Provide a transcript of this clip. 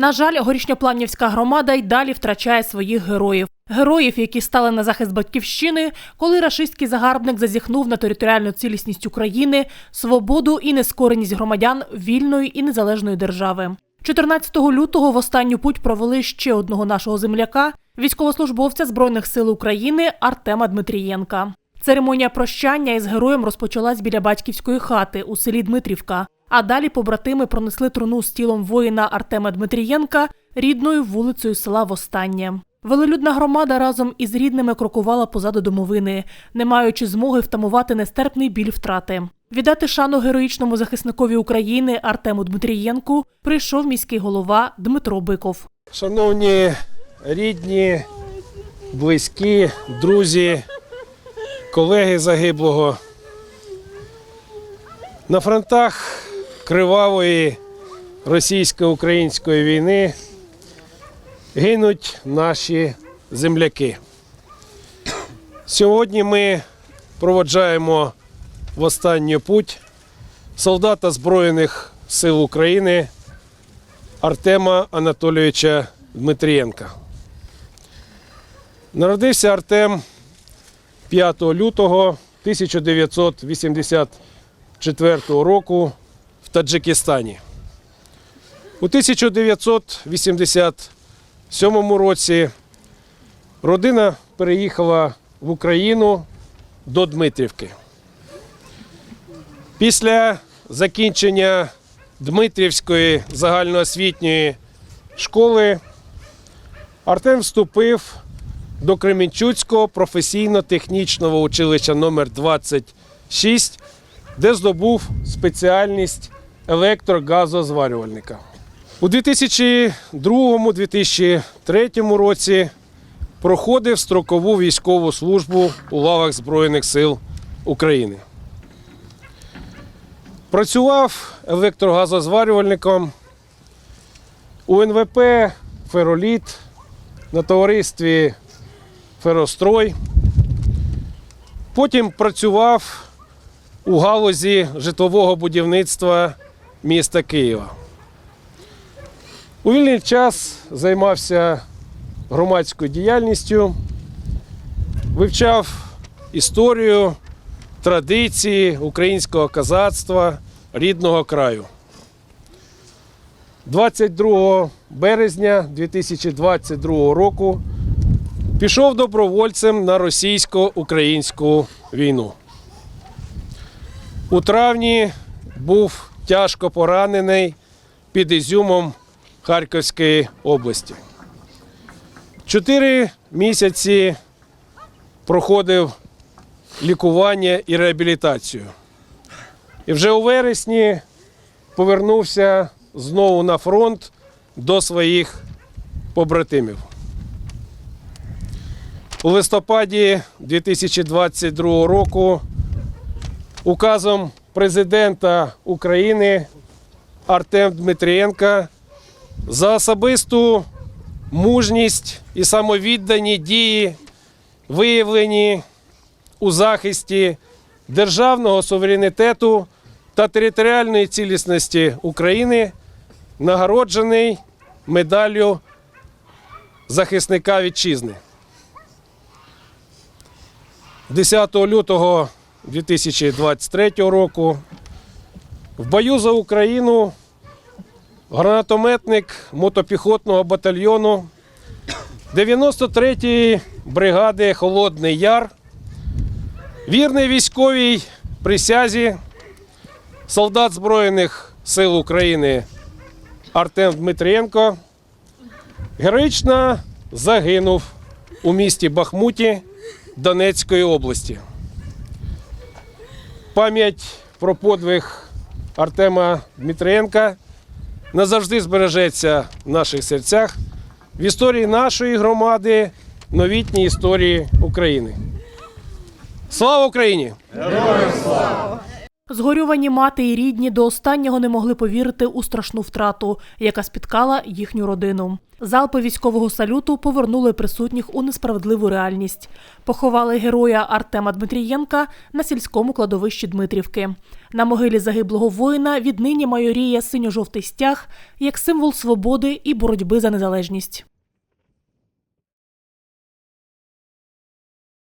На жаль, горішньопланівська громада й далі втрачає своїх героїв. Героїв, які стали на захист батьківщини, коли рашистський загарбник зазіхнув на територіальну цілісність України, свободу і нескореність громадян вільної і незалежної держави. 14 лютого в останню путь провели ще одного нашого земляка, військовослужбовця Збройних сил України Артема Дмитрієнка. Церемонія прощання із героєм розпочалась біля батьківської хати у селі Дмитрівка. А далі побратими пронесли труну з тілом воїна Артема Дмитрієнка рідною вулицею села Востаннє. Велелюдна громада разом із рідними крокувала позаду домовини, не маючи змоги втамувати нестерпний біль втрати. Віддати шану героїчному захисникові України Артему Дмитрієнку прийшов міський голова Дмитро Биков. Шановні рідні, близькі, друзі, колеги загиблого. На фронтах кривавої російсько-української війни гинуть наші земляки. Сьогодні ми проводжаємо в останню путь солдата Збройних сил України Артема Анатолійовича Дмитрієнка. Народився Артем 5 лютого 1984 року в Таджикистані. У 1987 році родина переїхала в Україну до Дмитрівки. Після закінчення Дмитрівської загальноосвітньої школи Артем вступив до Кременчуцького професійно-технічного училища номер 26 де здобув спеціальність електрогазозварювальника. У 2002-2003 році проходив строкову військову службу у лавах Збройних сил України. Працював електрогазозварювальником у НВП Фероліт на товаристві Ферострой. Потім працював у галузі житлового будівництва міста Києва. У вільний час займався громадською діяльністю, вивчав історію, традиції українського козацтва рідного краю. 22 березня 2022 року пішов добровольцем на російсько-українську війну. У травні був тяжко поранений під Ізюмом Харківської області. Чотири місяці проходив лікування і реабілітацію. І вже у вересні повернувся знову на фронт до своїх побратимів. У листопаді 2022 року указом президента України Артем Дмитрієнка за особисту мужність і самовіддані дії, виявлені у захисті державного суверенітету та територіальної цілісності України, нагороджений медаллю захисника вітчизни. 10 лютого 2023 року в бою за Україну гранатометник мотопіхотного батальйону 93-ї бригади Холодний Яр, вірний військовій присязі, солдат Збройних сил України Артем Дмитрієнко героїчно загинув у місті Бахмуті Донецької області. Пам'ять про подвиг Артема Дмитрієнка назавжди збережеться в наших серцях в історії нашої громади, новітній історії України. Слава Україні! Згорювані мати і рідні до останнього не могли повірити у страшну втрату, яка спіткала їхню родину. Залпи військового салюту повернули присутніх у несправедливу реальність. Поховали героя Артема Дмитрієнка на сільському кладовищі Дмитрівки. На могилі загиблого воїна віднині майоріє синьо-жовтий стяг як символ свободи і боротьби за незалежність.